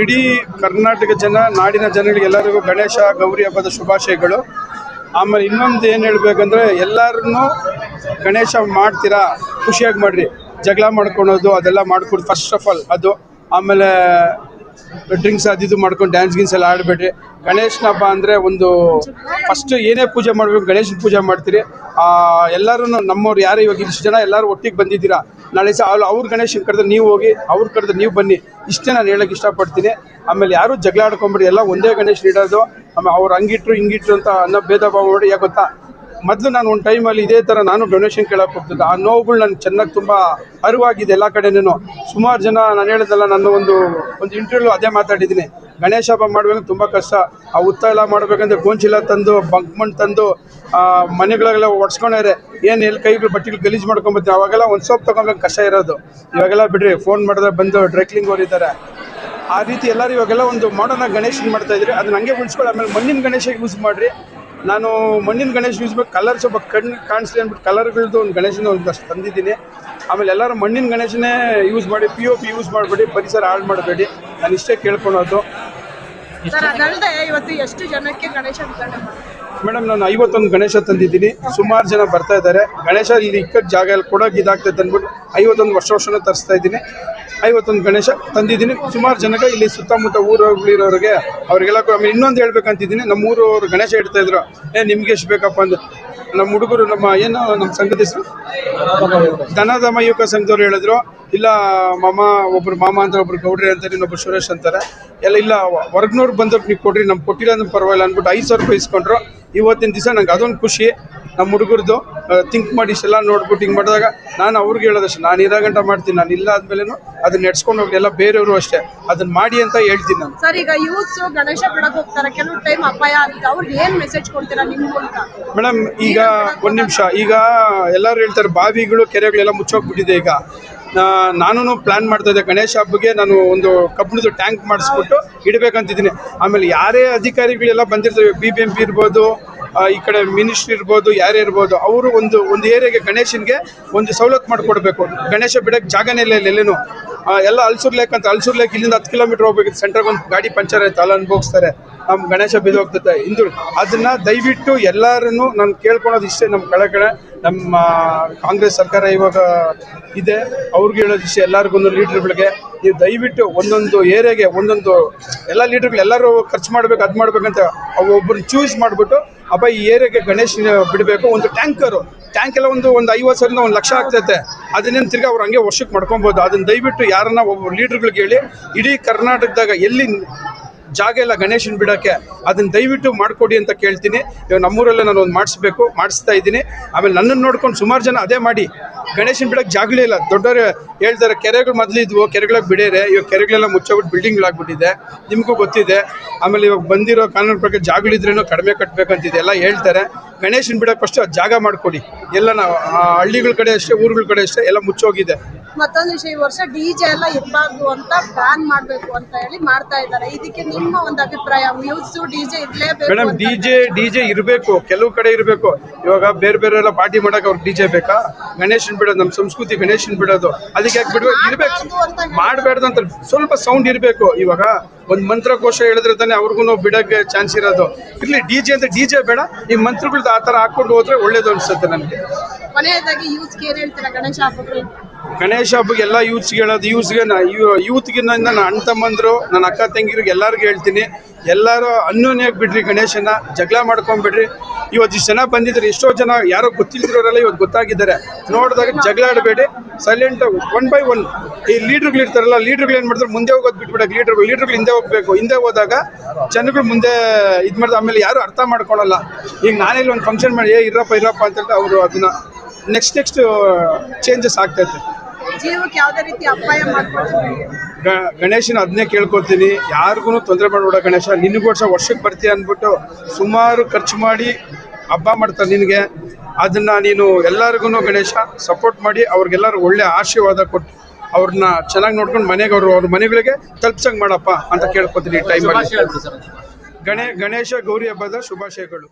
ಇಡೀ ಕರ್ನಾಟಕ ಜನ, ನಾಡಿನ ಜನಗಳಿಗೆ ಎಲ್ಲರಿಗೂ ಗಣೇಶ, ಗೌರಿ ಹಬ್ಬದ ಶುಭಾಶಯಗಳು. ಆಮೇಲೆ ಇನ್ನೊಂದು ಏನು ಹೇಳ್ಬೇಕಂದ್ರೆ, ಎಲ್ಲರನ್ನೂ ಗಣೇಶ ಮಾಡ್ತೀರಾ, ಖುಷಿಯಾಗಿ ಮಾಡ್ರಿ. ಜಗಳ ಮಾಡ್ಕೊಳೋದು, ಅದೆಲ್ಲ ಮಾಡ್ಕೊಡಿ ಫಸ್ಟ್ ಆಫ್ ಆಲ್ ಅದು. ಆಮೇಲೆ ಡ್ರಿಂಕ್ಸ್ ಅದು ಇದು ಮಾಡ್ಕೊಂಡು ಡ್ಯಾನ್ಸ್ ಗಿನ್ಸ್ ಎಲ್ಲ ಆಡಬೇಡ್ರಿ ಗಣೇಶನ ಹಬ್ಬ ಅಂದರೆ ಒಂದು ಫಸ್ಟ್ ಏನೇ ಪೂಜೆ ಮಾಡಬೇಕು, ಗಣೇಶನ ಪೂಜೆ ಮಾಡ್ತೀರಿ. ಎಲ್ಲರೂ ನಮ್ಮವ್ರು ಯಾರು ಇವಾಗ ಇಷ್ಟು ಜನ ಎಲ್ಲರೂ ಒಟ್ಟಿಗೆ ಬಂದಿದ್ದೀರಾ? ನಾಳೆ ಸಹ ಅವ್ರು ಅವ್ರ ಗಣೇಶನ ಕರೆದ್ರೆ ನೀವು ಹೋಗಿ, ಅವ್ರು ಕರೆದ್ರೆ ನೀವು ಬನ್ನಿ. ಇಷ್ಟೇ ನಾನು ಹೇಳೋಕ್ಕೆ ಇಷ್ಟಪಡ್ತೀನಿ. ಆಮೇಲೆ ಯಾರೂ ಜಗಳ ಆಡ್ಕೊಂಬಿಡಿ ಎಲ್ಲ ಒಂದೇ ಗಣೇಶನ ಇಡೋದು. ಆಮೇಲೆ ಅವ್ರು ಹಂಗಿಟ್ರು ಹಿಂಗಿಟ್ರು ಅಂತ ಅನ್ನೋ ಭೇದ ಭಾವ ಮಾಡಿ ಯಾಕೆ ಗೊತ್ತಾ? ಮೊದಲು ನಾನು ಒಂದು ಟೈಮಲ್ಲಿ ಇದೇ ಥರ ನಾನು ಡೊನೇಷನ್ ಕೇಳಕ್ಕೆ ಹೋಗ್ತಿದ್ದೆ. ಆ ನೋವುಗಳು ನಾನು ಚೆನ್ನಾಗಿ ತುಂಬ ಅರಿವಾಗಿದೆ ಎಲ್ಲ ಕಡೆನೂ. ಸುಮಾರು ಜನ ನಾನು ಹೇಳಿದಲ್ಲ ನನ್ನ ಒಂದು ಒಂದು ಇಂಟರ್ವ್ಯೂ ಅದೇ ಮಾತಾಡಿದ್ದೀನಿ. ಗಣೇಶ ಹಬ್ಬ ಮಾಡಬೇಕು ತುಂಬ ಕಷ್ಟ. ಆ ಉತ್ತ ಎಲ್ಲ ಮಾಡಬೇಕಂದ್ರೆ ಗೋಂಚಿಲ ತಂದು, ಬಂಕ್ ಮಣ್ಣು ತಂದು ಮನೆಗಳೆಲ್ಲ ಒಡ್ಸ್ಕೊಂಡವ್ರೆ ಏನು ಎಲ್ಲಿ ಕೈಗಳು ಬಟ್ಟೆಗಳು ಗಲೀಜು ಮಾಡ್ಕೊಂಬತ್ತೀವಿ ಅವಾಗೆಲ್ಲ ಒಂದು ಸೋಪ್ ತೊಗೊಬೇಕು ಕಷ್ಟ ಇರೋದು. ಇವಾಗೆಲ್ಲ ಬಿಡ್ರಿ ಫೋನ್ ಮಾಡಿದ್ರೆ ಬಂದು ಡ್ರೈಕ್ಲಿಂಗ್ ಇದ್ದಾರೆ ಆ ರೀತಿ ಎಲ್ಲರೂ ಇವಾಗೆಲ್ಲ ಒಂದು ಮಾಡೋಣ ಗಣೇಶನ್ ಮಾಡ್ತಾ ಇದ್ರಿ. ಅದನ್ನ ಹಂಗೆ ಉಳಿಸ್ಕೊಳ್ಳಿ. ಆಮೇಲೆ ಮಣ್ಣಿನ ಗಣೇಶ ಯೂಸ್ ಮಾಡಿರಿ. ನಾನು ಮಣ್ಣಿನ ಗಣೇಶ ಯೂಸ್ ಮಾಡಿ ಕಲರ್ ಸ್ವಲ್ಪ ಕಣ್ಣು ಕಾಣಿಸ್ಲಿ ಅಂದ್ಬಿಟ್ಟು ಕಲರ್ಗಳದ್ದು ಒಂದು ಗಣೇಶನ ಒಂದಷ್ಟು ತಂದಿದ್ದೀನಿ. ಆಮೇಲೆ ಎಲ್ಲರೂ ಮಣ್ಣಿನ ಗಣೇಶನೇ ಯೂಸ್ ಮಾಡಿ ಪಿ ಒ ಪಿ ಯೂಸ್ ಮಾಡಬೇಡಿ ಪರಿಸರ ಹಾಳು ಮಾಡಬೇಡಿ. ನಾನು ಇಷ್ಟೇ ಕೇಳ್ಕೊಳೋದು. ಇವತ್ತು ಎಷ್ಟು ಜನಕ್ಕೆ ಗಣೇಶ ಮೇಡಮ್ ನಾನು ಐವತ್ತೊಂದು ಗಣೇಶ ತಂದಿದ್ದೀನಿ. ಸುಮಾರು ಜನ ಬರ್ತಾ ಇದ್ದಾರೆ. ಗಣೇಶ ಇಲ್ಲಿ ಇಕ್ಕಟ್ಟು ಜಾಗ ಕೊಡೋಕೆ ಇದಾಗ್ತೈತೆ ಅಂದ್ಬಿಟ್ಟು ಐವತ್ತೊಂದು ವರ್ಷ ವರ್ಷನೂ ತರಿಸ್ತಾ ಇದ್ದೀನಿ. ಐವತ್ತೊಂದು ಗಣೇಶ ತಂದಿದ್ದೀನಿ. ಸುಮಾರು ಜನಕ್ಕೆ ಇಲ್ಲಿ ಸುತ್ತಮುತ್ತ ಊರುಗಳಿರೋರಿಗೆ ಅವರಿಗೆಲ್ಲ ಆಮೇಲೆ ಇನ್ನೊಂದು ಹೇಳ್ಬೇಕಂತಿದ್ದೀನಿ. ನಮ್ಮ ಊರವರು ಗಣೇಶ ಇಡ್ತಾ ಇದ್ರು. ಏ, ನಿಮ್ಗೆ ಎಷ್ಟು ಬೇಕಪ್ಪ ಅಂದ್ರೆ ನಮ್ಮ ಹುಡುಗರು, ನಮ್ಮ ಏನು, ನಮ್ಮ ಸಂಘದ ಹೆಸರು? ದನದ ಯುವಕ ಸಂಘದವ್ರು ಹೇಳಿದ್ರು. ಇಲ್ಲ, ಮಾಮ, ಒಬ್ರು ಮಾಮ ಅಂತ ಒಬ್ರು ಗೌಡ್ರಿ ಅಂತಾರೆ ಇನ್ನೊಬ್ರು ಸುರೇಶ್ ಅಂತಾರೆ. ಎಲ್ಲ, ಇಲ್ಲ, ಹೊರಗ್ನವ್ರು ಬಂದವ್ರು ನೀವು ಕೊಡ್ರಿ. ನಮ್ಗೆ ಕೊಟ್ಟಿಲ್ಲ ಅಂದ್ರೆ ಪರವಾಗಿಲ್ಲ ಅಂದ್ಬಿಟ್ಟು ಐದು ಸಾವಿರ ರೂಪಾಯಿ ಇಸ್ಕೊಂಡ್ರು. ಇವತ್ತಿನ ದಿವಸ ನಂಗೆ ಅದೊಂದು ಖುಷಿ. ನಮ್ಮ ಹುಡುಗರದು ಥಿಂಕ್ ಮಾಡಿ ಇಷ್ಟೆಲ್ಲ ನೋಡ್ಬಿಟ್ಟು ಹಿಂಗೆ ಮಾಡಿದಾಗ ನಾನು ಅವ್ರಿಗೆ ಹೇಳೋದಷ್ಟು ನಾನು ಇರೋ ಗಂಟ ಮಾಡ್ತೀನಿ ನಾನು ಇಲ್ಲ ಆದ್ಮೇಲೆ ಅದನ್ನ ನೆಡ್ಸ್ಕೊಂಡು ಹೋಗಿ ಎಲ್ಲ ಬೇರೆಯವರು ಅಷ್ಟೇ ಅದನ್ನ ಮಾಡಿ ಅಂತ ಹೇಳ್ತೀನಿ ನಾನು. ಸರ್ ಈಗ ಯೂತ್ಸ್ ಗಣೇಶ ಬಿಡಕ್ ಹೋಗ್ತಾರೆ ಕೆಲವು ಟೈಮ್ ಅಪಾಯ ಆಗುತ್ತೆ ಅವ್ರಿಗೆ ಏನು ಮೆಸೇಜ್ ಕೊಡ್ತೀರಾ ನಿಮ್ ಮೂಲಕ? ಮೇಡಮ್ ಈಗ ಒಂದು ನಿಮಿಷ ಈಗ ಎಲ್ಲರೂ ಹೇಳ್ತಾರೆ ಬಾವಿಗಳು ಕೆರೆಗಳೆಲ್ಲ ಮುಚ್ಚೋಗ್ಬಿಟ್ಟಿದೆ ಈಗ. ನಾನು ಪ್ಲ್ಯಾನ್ ಮಾಡ್ತಾ ಇದ್ದೆ ಗಣೇಶ ಹಬ್ಬಗೆ ನಾನು ಒಂದು ಕಬ್ಬಿಣದ ಟ್ಯಾಂಕ್ ಮಾಡಿಸ್ಬಿಟ್ಟು ಇಡಬೇಕಂತಿದ್ದೀನಿ. ಆಮೇಲೆ ಯಾರೇ ಅಧಿಕಾರಿಗಳೆಲ್ಲ ಬಂದಿರ್ತವೆ ಬಿ ಬಿ ಎಂ ಪಿ ಇರ್ಬೋದು ಈ ಕಡೆ ಮಿನಿಸ್ಟ್ರಿ ಇರ್ಬೋದು, ಯಾರೇ ಇರ್ಬೋದು, ಅವರು ಒಂದು ಒಂದು ಏರಿಯಾಗೆ ಗಣೇಶನಿಗೆ ಒಂದು ಸವಲತ್ತು ಮಾಡಿಕೊಡ್ಬೇಕು. ಗಣೇಶ ಬಿಡಕ್ಕೆ ಜಾಗನೇ ಇಲ್ಲ ಎಲ್ಲೇನು ಎಲ್ಲ ಅಲ್ಸೂರ್ ಲೇಕ್ ಅಂತ, ಅಲ್ಸೂರ್ ಲೇಕ್ ಇಲ್ಲಿಂದ ಹತ್ತು ಕಿಲೋಮೀಟರ್ ಹೋಗ್ಬೇಕು. ಸೆಂಟ್ರಗೆ ಒಂದು ಗಾಡಿ ಪಂಚರ್ ಆಯ್ತು, ಅಲ್ಲಿ ಅನುಭವಿಸ್ತಾರೆ. ನಮ್ಮ ಗಣೇಶ ಬಿದ್ದು ಹೋಗ್ತದೆ. ಇಂದು ಅದನ್ನ ದಯವಿಟ್ಟು ಎಲ್ಲರನ್ನು ನಾನು ಕೇಳ್ಕೊಳೋದು ಇಷ್ಟೇ ನಮ್ಮ ಕೆಳಗಡೆ. ನಮ್ಮ ಕಾಂಗ್ರೆಸ್ ಸರ್ಕಾರ ಇವಾಗ ಇದೆ. ಅವ್ರಿಗೆ ಹೇಳೋದು ಇಷ್ಟೇ ಎಲ್ಲರಿಗೂ ಲೀಡ್ರ್ಗಳಿಗೆ ನೀವು ದಯವಿಟ್ಟು ಒಂದೊಂದು ಏರಿಯಾಗೆ ಒಂದೊಂದು ಎಲ್ಲ ಲೀಡ್ರ್ಗಳು ಎಲ್ಲರೂ ಖರ್ಚು ಮಾಡ್ಬೇಕು, ಅದು ಮಾಡ್ಬೇಕಂತ ಒಬ್ಬರು ಚೂಸ್ ಮಾಡಿಬಿಟ್ಟು ಅಪ್ಪ ಈ ಏರಿಯಾಗೆ ಗಣೇಶ್ ಬಿಡಬೇಕು, ಒಂದು ಟ್ಯಾಂಕರು. ಟ್ಯಾಂಕ್ ಎಲ್ಲ ಒಂದು ಒಂದು ಐವತ್ತು ಸಾವಿರದಿಂದ ಒಂದು ಲಕ್ಷ ಆಗ್ತೈತೆ. ಅದನ್ನೇನು ತಿರ್ಗಿ ಅವ್ರು ಹಂಗೆ ವರ್ಷಕ್ಕೆ ಮಾಡ್ಕೊಬೋದು. ಅದನ್ನು ದಯವಿಟ್ಟು ಯಾರನ್ನ ಒಬ್ಬ ಲೀಡ್ರ್ಗಳಿಗೆ ಹೇಳಿ, ಇಡೀ ಕರ್ನಾಟಕದಾಗ ಎಲ್ಲಿ ಜಾಗ ಇಲ್ಲ ಗಣೇಶನ್ ಬಿಡೋಕ್ಕೆ, ಅದನ್ನ ದಯವಿಟ್ಟು ಮಾಡಿಕೊಡಿ ಅಂತ ಕೇಳ್ತೀನಿ. ಇವಾಗ ನಮ್ಮೂರಲ್ಲೇ ನಾನು ಒಂದು ಮಾಡಿಸ್ಬೇಕು, ಮಾಡಿಸ್ತಾ ಇದ್ದೀನಿ. ಆಮೇಲೆ ನನ್ನನ್ನು ನೋಡ್ಕೊಂಡು ಸುಮಾರು ಜನ ಅದೇ ಮಾಡಿ, ಗಣೇಶನ್ ಬಿಡೋಕ್ಕೆ ಜಾಗಲೇ ಇಲ್ಲ. ದೊಡ್ಡವರು ಹೇಳ್ತಾರೆ, ಕೆರೆಗಳು ಮೊದಲಿದ್ವು, ಕೆರೆಗಳಿಗೆ ಬಿಡೇರೆ, ಇವಾಗ ಕೆರೆಗಳೆಲ್ಲ ಮುಚ್ಚೋಗ್ಬಿಟ್ಟು ಬಿಲ್ಡಿಂಗ್ಗಳಾಗ್ಬಿಟ್ಟಿದೆ ನಿಮಗೂ ಗೊತ್ತಿದೆ. ಆಮೇಲೆ ಇವಾಗ ಬಂದಿರೋ ಕಾನೂನು ಪ್ರಕಾರ ಜಾಗಗಳಿದ್ರೇನೋ ಕಡಿಮೆ ಕಟ್ಟಬೇಕಂತಿದೆ ಎಲ್ಲ ಹೇಳ್ತಾರೆ. ಗಣೇಶನ್ ಬಿಡೋಕೆ ಫಸ್ಟ್ ಜಾಗ ಮಾಡಿಕೊಡಿ. ಎಲ್ಲ ನಾವು ಹಳ್ಳಿಗಳ ಕಡೆ ಅಷ್ಟೇ, ಊರುಗಳ ಕಡೆ ಅಷ್ಟೇ ಎಲ್ಲ ಮುಚ್ಚೋಗಿದೆ. ಮತ್ತೊಂದು ವಿಷಯ ಈ ವರ್ಷ ಡಿಜೆ ಎಲ್ಲ ಇರಬಾರ್ದು ಅಂತ ಬ್ಯಾನ್ ಮಾಡ್ಬೇಕು ಅಂತ ಹೇಳಿ ಮಾಡ್ತಾ ಇದ್ದಾರೆ. ಇದಕ್ಕೆ ನಿಮ್ಮ ಒಂದು ಅಭಿಪ್ರಾಯ ಯೂತ್ಸ್ ಡಿಜೆ ಇರಲೇಬೇಕು madam DJ D J D J ಇರಬೇಕು ಕೆಲವು ಕಡೆ ಇರಬೇಕು. ಇವಾಗ ಬೇರೆ ಬೇರೆ ಎಲ್ಲ ಪಾರ್ಟಿ ಮಾಡಕ್ಕೆ ಅವ್ರಿಗೆ ಡಿ ಜೆ ಬೇಕಾ? ಗಣೇಶನ್ ಬಿಡೋದು ನಮ್ಮ ಸಂಸ್ಕೃತಿ ಗಣೇಶನ್ ಬಿಡೋದು. ಅದಕ್ಕೆ ಯಾಕೆ ಬಿಡ್ಬೇಕು? ಇರಬೇಕು. ಮಾಡ್ಬಾರ್ದು ಅಂತ ಸ್ವಲ್ಪ ಸೌಂಡ್ ಇರಬೇಕು. ಇವಾಗ ಒಂದು ಮಂತ್ರಕೋಶ ಹೇಳಿದ್ರೆ ತಾನೇ ಅವ್ರಿಗೂ ಬಿಡಕ್ಕೆ ಚಾನ್ಸ್ ಇರೋದು. ಇರ್ಲಿ ಡಿ ಜೆ ಅಂತ ಡಿ ಜೆ ಬೇಡ. ಈ ಮಂತ್ರಗಳ್ದು ಆ ಥರ ಹಾಕೊಂಡು ಹೋದ್ರೆ ಒಳ್ಳೇದು ಅನ್ಸುತ್ತೆ ನನಗೆ. ಕೊನೆಯದಾಗಿ ಯೂಸ್ ಏನ್ ಹೇಳ್ತೀರಾ ಗಣೇಶ ಹಬ್ಬಕ್ಕೆ? ಗಣೇಶ ಹಬ್ಬಕ್ಕೆ ಎಲ್ಲ ಯೂತ್ಸ್ಗೆ ಹೇಳೋದು ಯೂತ್ಸ್ಗೆ ಯೂತ್ಗೆ ನನ್ನ ಅಣ್ಣ ತಮ್ಮಂದಿರು ನನ್ನ ಅಕ್ಕ ತಂಗಿರಿಗೆ ಎಲ್ಲರಿಗೂ ಹೇಳ್ತೀನಿ. ಎಲ್ಲರೂ ಅನ್ಯೋನ್ಯಾಗಿ ಬಿಡ್ರಿ ಗಣೇಶನ, ಜಗಳ ಮಾಡ್ಕೊಂಬಿಡ್ರಿ. ಇವತ್ತು ಇಷ್ಟು ಜನ ಬಂದಿದ್ರು ಎಷ್ಟೋ ಜನ ಯಾರೋ ಗೊತ್ತಿಲ್ದಿರೋರೆಲ್ಲ ಇವತ್ತು ಗೊತ್ತಾಗಿದ್ದಾರೆ. ನೋಡಿದಾಗ ಜಗಳ ಆಡಬೇಡಿ. ಸೈಲೆಂಟ್ ಒನ್ ಬೈ ಒನ್ ಈ ಲೀಡ್ರುಗಳು ಇರ್ತಾರಲ್ಲ ಲೀಡ್ರುಗಳು ಏನು ಮಾಡ್ತಾರೆ? ಮುಂದೆ ಹೋಗೋದು ಬಿಟ್ಬಿಡಕ್ಕೆ ಲೀಡ್ರುಗಳು ಲೀಡ್ರುಗಳು ಹಿಂದೆ ಹೋಗ್ಬೇಕು. ಹಿಂದೆ ಹೋದಾಗ ಜನಗಳು ಮುಂದೆ ಇದು ಮಾಡಿದ್ರೆ ಆಮೇಲೆ ಯಾರು ಅರ್ಥ ಮಾಡ್ಕೊಳ್ಳಲ್ಲ ಈಗ ನಾನೆಲ್ಲಿ ಒಂದು ಫಂಕ್ಷನ್ ಮಾಡಿ, ಏ ಇರಪ್ಪ ಇರಪ್ಪ ಅಂತ ಅವರು ಅದನ್ನ ನೆಕ್ಸ್ಟ್ ನೆಕ್ಸ್ಟ್ ಚೇಂಜಸ್ ಆಗ್ತೈತೆ ಜೀವಕ್ಕೆ ಯಾವುದೇ ರೀತಿ ಅಪಾಯ ಗಣೇಶನ ಅದನ್ನೇ ಕೇಳ್ಕೊತೀನಿ. ಯಾರಿಗೂ ತೊಂದರೆ ಮಾಡಬೇಡ ಗಣೇಶ. ನಿನಗೂ ವರ್ಷ ವರ್ಷಕ್ಕೆ ಬರ್ತೀಯ ಅಂದ್ಬಿಟ್ಟು ಸುಮಾರು ಖರ್ಚು ಮಾಡಿ ಹಬ್ಬ ಮಾಡ್ತಾರೆ ನಿನಗೆ. ಅದನ್ನು ನೀನು ಎಲ್ಲರಿಗೂ ಗಣೇಶ ಸಪೋರ್ಟ್ ಮಾಡಿ ಅವ್ರಿಗೆಲ್ಲರೂ ಒಳ್ಳೆ ಆಶೀರ್ವಾದ ಕೊಟ್ಟು ಅವ್ರನ್ನ ಚೆನ್ನಾಗಿ ನೋಡ್ಕೊಂಡು ಮನೆಗೆ ಅವರು ಅವ್ರ ಮನೆಗಳಿಗೆ ತಲುಪ್ಸಂಗೆ ಮಾಡಪ್ಪ ಅಂತ ಕೇಳ್ಕೊತೀನಿ ಈ ಟೈಮಲ್ಲಿ ಗಣೇ ಗಣೇಶ ಗೌರಿ ಹಬ್ಬದ ಶುಭಾಶಯಗಳು.